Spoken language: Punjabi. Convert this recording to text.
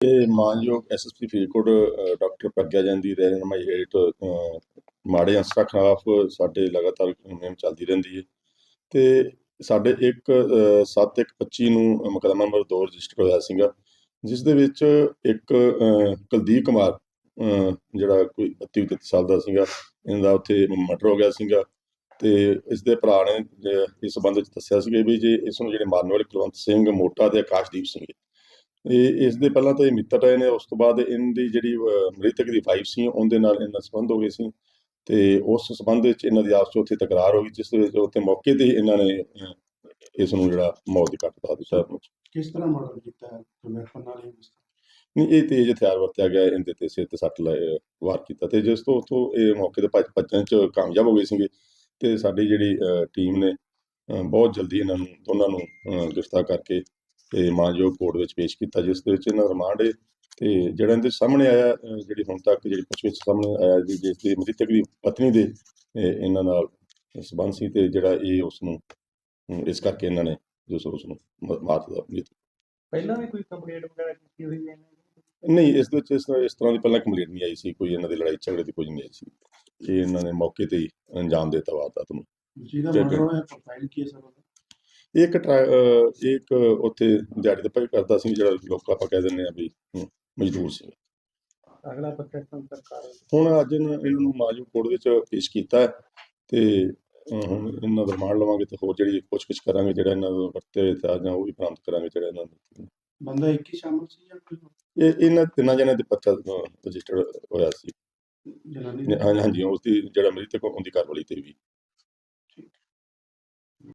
ਇਹ ਮਾਨਯੋਗ ਐਸਐਸਪੀ ਫਰੀਦਕੋਟ ਡਾਕਟਰ ਪ੍ਰਗਿਆ ਜੈਨ ਦੀ ਰਹਿਨਮਾਈ ਹੇਠ ਮਾੜੇ ਅਨਸਰਾਂ ਖਿਲਾਫ ਸਾਡੇ ਲਗਾਤਾਰ ਮੁਹਿੰਮ ਚੱਲਦੀ ਰਹਿੰਦੀ ਹੈ ਤੇ ਸਾਡੇ ਇੱਕ 7125 ਨੂੰ ਮੁਕੱਦਮਾ ਨੰਬਰ 2 ਰਜਿਸਟਰ ਹੋਇਆ ਸੀਗਾ, ਜਿਸ ਦੇ ਵਿੱਚ ਇੱਕ ਕੁਲਦੀਪ ਕੁਮਾਰ ਜਿਹੜਾ ਕੋਈ 32 33 ਸਾਲ ਦਾ ਸੀਗਾ ਇਹਨਾਂ ਦਾ ਉੱਥੇ ਮਰਡਰ ਹੋ ਗਿਆ ਸੀਗਾ। ਤੇ ਇਸ ਦੇ ਭਰਾ ਨੇ ਇਸ ਸੰਬੰਧ ਵਿੱਚ ਦੱਸਿਆ ਸੀਗਾ ਵੀ ਜੇ ਇਸ ਨੂੰ ਜਿਹੜੇ ਮਾਰਨ ਵਾਲੇ ਕੁਲਵੰਤ ਸਿੰਘ ਮੋਟਾ ਤੇ ਆਕਾਸ਼ਦੀਪ ਸਿੰਘ ਇਹ ਇਸ ਦੇ ਪਹਿਲਾਂ ਤਾਂ ਇਹ ਮਿੱਤਰ ਰਹੇ ਨੇ ਉਸ ਤੋਂ ਬਾਅਦ ਇਹਦੀ ਜਿਹੜੀ ਮ੍ਰਿਤਕ ਦੀ ਵਾਈਫ ਸੀ ਉਹਦੇ ਨਾਲ ਇਹਨਾਂ ਸੰਬੰਧ ਹੋ ਗਏ ਸੀ ਤੇ ਉਸ ਸੰਬੰਧ ਵਿੱਚ ਇਹਨਾਂ ਦੀ ਆਪਸ ਵਿੱਚ ਉੱਥੇ ਤਕਰਾਰ ਹੋ ਗਈ ਜਿਸ ਦੇ ਵਿੱਚ ਉੱਥੇ ਮੌਕੇ ਤੇ ਇਹਨਾਂ ਨੇ ਇਸ ਨੂੰ ਜਿਹੜਾ ਮੌਤ ਦੀ ਘੱਟ ਦਿੱਤਾ ਦਿੱਤਾ ਕਿਸ ਤਰ੍ਹਾਂ ਮਰਡਰ ਕੀਤਾ ਹੈ ਨਾਲ ਤਰ੍ਹਾਂ? ਨਹੀਂ ਇਹ ਤੇਜ਼ ਹਥਿਆਰ ਵਰਤਿਆ ਗਿਆ ਇਹਦੇ ਤੇ ਸਿਰ ਤੇ ਸੱਟ ਵਾਰ ਕੀਤਾ ਤੇ ਜਿਸ ਤੋਂ ਉੱਥੋਂ ਇਹ ਮੌਕੇ ਤੇ ਭੱਜ ਭੱਜਣ ਚ ਕਾਮਯਾਬ ਹੋ ਗਏ ਸੀਗੇ ਤੇ ਸਾਡੀ ਜਿਹੜੀ ਟੀਮ ਨੇ ਬਹੁਤ ਜਲਦੀ ਇਹਨਾਂ ਨੂੰ ਦੋਨਾਂ ਨੂੰ ਗ੍ਰਿਫਤਾਰ ਕਰਕੇ ਤੇ ਮਾਨਯੋਗ ਕੋਰਟ ਵਿੱਚ ਪੇਸ਼ ਕੀਤਾ ਜਿਸ ਦੇ ਵਿੱਚ ਇਹਨਾਂ ਰਿਮਾਂਡ ਹੈ ਤੇ ਜਿਹੜਾ ਇਹਦੇ ਸਾਹਮਣੇ ਆਇਆ ਜਿਹੜੀ ਹੁਣ ਤੱਕ ਜਿਹੜੀ ਪੁੱਛ ਵਿੱਚ ਸਾਹਮਣੇ ਆਇਆ ਜੀ ਜਿਸ ਦੀ ਮ੍ਰਿਤਕ ਦੀ ਪਤਨੀ ਦੇ ਇਹ, ਇਹਨਾਂ ਨਾਲ ਸਬੰਧ ਸੀ ਤੇ ਜਿਹੜਾ ਇਹ ਉਸ ਨੂੰ ਇਸ ਕਰਕੇ ਇਹਨਾਂ ਨੇ ਜੋ ਉਸ ਨੂੰ ਮਾਰ ਦਿੱਤਾ ਪਹਿਲਾਂ ਵੀ ਕੋਈ ਕੰਪਲੇਂਟ ਵਗੈਰਾ ਕੀਤੀ ਹੋਈ ਹੈ ਨਹੀਂ ਇਸ ਦੇ ਵਿੱਚ ਇਸ ਤਰ੍ਹਾਂ ਇਸ ਤਰ੍ਹਾਂ ਦੀ ਪਹਿਲਾਂ ਕੰਪਲੇਂਟ ਨਹੀਂ ਆਈ ਸੀ ਕੋਈ ਇਹਨਾਂ ਦੀ ਲੜਾਈ ਝਗੜੇ ਦੀ ਕੁਝ ਨਹੀਂ ਆਈ ਸੀ ਇਹ ਇਹਨਾਂ ਨੇ ਮੌਕੇ ਤੇ ਹੀ ਅੰਜਾਮ ਦੇ ਦਿੱਤਾ ਵਾਰਦਾਤ ਨੂੰ ਜਿਹਦਾ ਠੀਕ ਹੈ। ਪ੍ਰੋਫਾਈਲ ਕੀ ਹੈ ਸਰ ਉਹਦਾ? ਇੱਕ ਇੱਕ ਉੱਥੇ ਦਿਹਾੜੀ ਦਾ ਭਾਈ ਕਰਦਾ ਸੀ ਜਿਹੜਾ ਲੋਕ ਆਪਾਂ ਕਹਿ ਦਿੰਦੇ ਆ ਵੀ ਮਜ਼ਦੂਰ ਸੀ? ਅਗਲਾ ਪ੍ਰੋਟੈਕਸ਼ਨ ਸਰਕਾਰ। ਹੁਣ ਅੱਜ ਇਹਨਾਂ ਨੂੰ ਮਾਜੂ ਕੋਰਟ ਵਿੱਚ ਪੇਸ਼ ਕੀਤਾ ਹੈ ਤੇ ਹੁਣ ਇਹਨਾਂ ਦਾ ਰਿਮਾਂਡ ਲਵਾਂਗੇ ਤੇ ਹੋਰ ਜਿਹੜੀ ਪੁੱਛਗਿੱਛ ਕਰਾਂਗੇ ਜਿਹੜਾ ਇਹਨਾਂ ਦਾ ਵਰਤੇ ਹੋਏ ਹਥਿਆਰ ਜਾਂ ਉਹ ਵੀ ਬਰਾਮਦ ਕਰਾਂਗੇ ਜਿਹੜਾ ਇਹਨਾਂ ਦਾ ਬੰਦਾ ਇੱਕ ਹੀ ਸ਼ਾਮਲ ਸੀ ਜਾਂ ਕੋਈ? ਇਹ ਇਹਨਾਂ ਤਿੰਨਾਂ ਜਣਿਆਂ ਦੇ ਪਰਚਾ ਰਜਿਸਟਰ ਹੋਇਆ ਸੀ ਜਨਾਨੀ ਹਾਂਜੀ ਹਾਂਜੀ ਉਸ ਦੀ ਜਿਹੜਾ ਮ੍ਰਿਤਕ ਉਹਦੀ ਘਰ ਵਾਲੀ ਤੇ ਵੀ